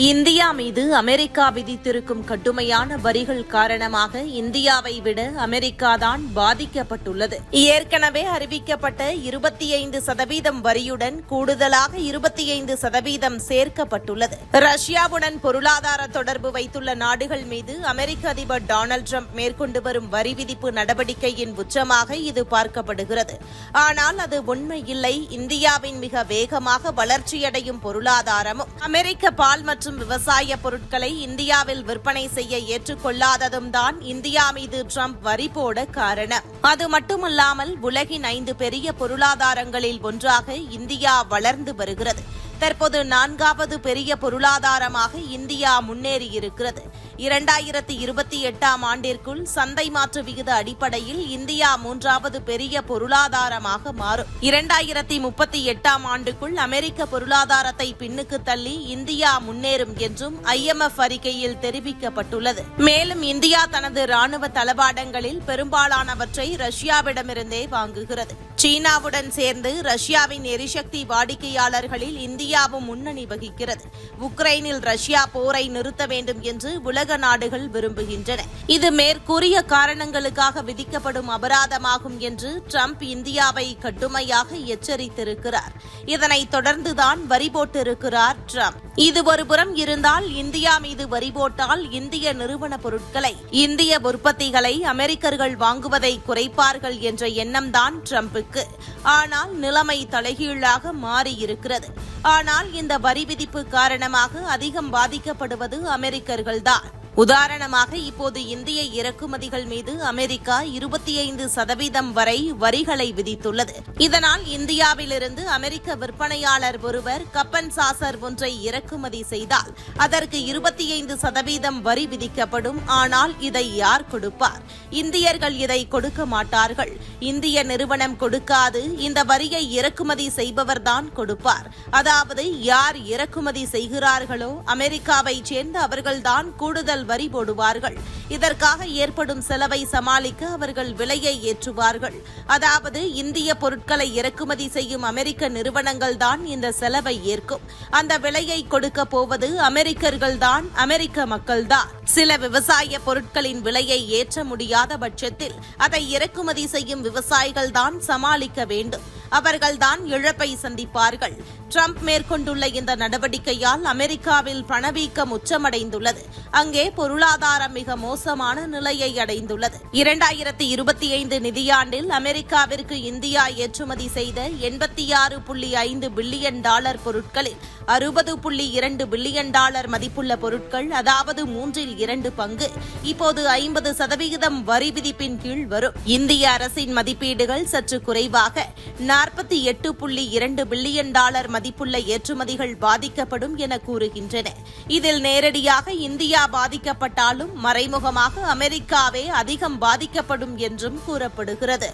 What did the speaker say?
India மீது America விதித்திருக்கும் கடுமையான வரிகள் காரணமாக இந்தியாவை விட அமெரிக்காதான் பாதிக்கப்பட்டுள்ளது. ஏற்கனவே அறிவிக்கப்பட்ட இருபத்தி ஐந்து சதவீதம் வரியுடன் கூடுதலாக இருபத்தி ஐந்து சதவீதம் சேர்க்கப்பட்டுள்ளது. ரஷ்யாவுடன் பொருளாதார தொடர்பு வைத்துள்ள நாடுகள் மீது அமெரிக்க அதிபர் டொனால்டு ட்ரம்ப் மேற்கொண்டு வரும் வரி விதிப்பு நடவடிக்கையின் உச்சமாக இது பார்க்கப்படுகிறது. ஆனால் அது உண்மை இல்லை இந்தியாவின் மிக வேகமாக வளர்ச்சியடையும் பொருளாதாரமும் அமெரிக்க பால் மற்றும் விவசாய பொருட்களை இந்தியாவில் விற்பனை செய்ய ஏற்றுக்கொள்ளாததும் தான் இந்தியா மீது ட்ரம்ப் வரி போட காரணம். அது மட்டுமல்லாமல் உலகின் ஐந்து பெரிய பொருளாதாரங்களில் ஒன்றாக இந்தியா வளர்ந்து வருகிறது. தற்போது நான்காவது பெரிய பொருளாதாரமாக இந்தியா முன்னேறியிருக்கிறது. இரண்டாயிரத்தி இருபத்தி எட்டாம் ஆண்டிற்குள் சந்தை மாற்று விகித அடிப்படையில் இந்தியா மூன்றாவது பெரிய பொருளாதாரமாக மாறும். இரண்டாயிரத்தி முப்பத்தி எட்டாம் ஆண்டுக்குள் அமெரிக்க பொருளாதாரத்தை பின்னுக்கு தள்ளி இந்தியா முன்னேறும் என்றும் ஐஎம்எஃப் அறிக்கையில் தெரிவிக்கப்பட்டுள்ளது. மேலும் இந்தியா தனது ராணுவ தளவாடங்களில் பெரும்பாலானவற்றை ரஷ்யாவிடமிருந்தே வாங்குகிறது. சீனாவுடன் சேர்ந்து ரஷ்யாவின் எரிசக்தி வாடிக்கையாளர்களில் இந்தியாவும் முன்னணி வகிக்கிறது. உக்ரைனில் ரஷ்யா போரை நிறுத்த வேண்டும் என்று உலக நாடுகள் விரும்புகின்றன. இது மேற்கூறிய காரணங்களுக்காக விதிக்கப்படும் அபராதமாகும் என்று ட்ரம்ப் இந்தியாவை கடுமையாக எச்சரித்திருக்கிறார். இதனைத் தொடர்ந்துதான் வரி போட்டிருக்கிறார் ட்ரம்ப். இது ஒருபுறம் இருந்தால் இந்தியா மீது வரி போட்டால் இந்திய நிறுவன பொருட்களை இந்திய உற்பத்திகளை அமெரிக்கர்கள் வாங்குவதை குறைப்பார்கள் என்ற எண்ணம்தான் ட்ரம்புக்கு ஆனால் நிலைமை தலைகீழாக மாறியிருக்கிறது. ஆனால் இந்த வரி விதிப்பு காரணமாக அதிகம் பாதிக்கப்படுவது அமெரிக்கர்கள்தான். உதாரணமாக இப்போது இந்திய இறக்குமதிகள் மீது அமெரிக்கா இருபத்தி ஐந்து சதவீதம் வரை வரிகளை விதித்துள்ளது. இதனால் இந்தியாவிலிருந்து அமெரிக்க விற்பனையாளர் ஒருவர் கப்பன் சாசர் ஒன்றை இறக்குமதி செய்தால் அதற்கு இருபத்தி ஐந்து சதவீதம் வரி விதிக்கப்படும். ஆனால் இதை யார் கொடுப்பார்? இந்தியர்கள் இதை கொடுக்க மாட்டார்கள். இந்திய நிறுவனம் கொடுக்காது. இந்த வரியை இறக்குமதி செய்பவர்தான் கொடுப்பார். அதாவது யார் இறக்குமதி செய்கிறார்களோ அமெரிக்காவைச் சேர்ந்த அவர்கள்தான் கூடுதல் வரி போடுவார்கள். இதற்காக ஏற்படும் செலவை சமாளிக்க அவர்கள் விலையை ஏற்றுவார்கள். அதாவது இந்திய பொருட்களை இறக்குமதி செய்யும் அமெரிக்க நிறுவனங்கள் தான் இந்த செலவை ஏற்கும். அந்த விலையை கொடுக்க போவது அமெரிக்கர்கள் தான் அமெரிக்க மக்கள்தான். சில விவசாய பொருட்களின் விலையை ஏற்ற முடியாத பட்சத்தில் அதை இறக்குமதி செய்யும் விவசாயிகள் தான் சமாளிக்க வேண்டும். அவர்கள்தான் இழப்பை சந்திப்பார்கள். டிரம்ப் மேற்கொண்டுள்ள இந்த நடவடிக்கையால் அமெரிக்காவில் பணவீக்கம் உச்சமடைந்துள்ளது. அங்கே பொருளாதாரம் மிக மோசமான நிலையை அடைந்துள்ளது. இரண்டாயிரத்தி இருபத்தி ஐந்து நிதியாண்டில் அமெரிக்காவிற்கு இந்தியா ஏற்றுமதி செய்த எண்பத்தி ஆறு புள்ளி ஐந்து பில்லியன் டாலர் பொருட்களில் அறுபது புள்ளி இரண்டு பில்லியன் டாலர் மதிப்புள்ள பொருட்கள் அதாவது மூன்றில் இரண்டு பங்கு. இப்போது ஐம்பது சதவிகிதம் வரி விதிப்பின் கீழ் வரும். இந்திய அரசின் மதிப்பீடுகள் சற்று குறைவாக. நாற்பத்தி எட்டு புள்ளி இரண்டு பில்லியன் டாலர் மதிப்புள்ள ஏற்றுமதிகள் பாதிக்கப்படும் என கூறுகின்றன. இதில் நேரடியாக இந்தியா பாதிக்கப்பட்டாலும் மறைமுகமாக அமெரிக்காவே அதிகம் பாதிக்கப்படும் என்றும் கூறப்படுகிறது.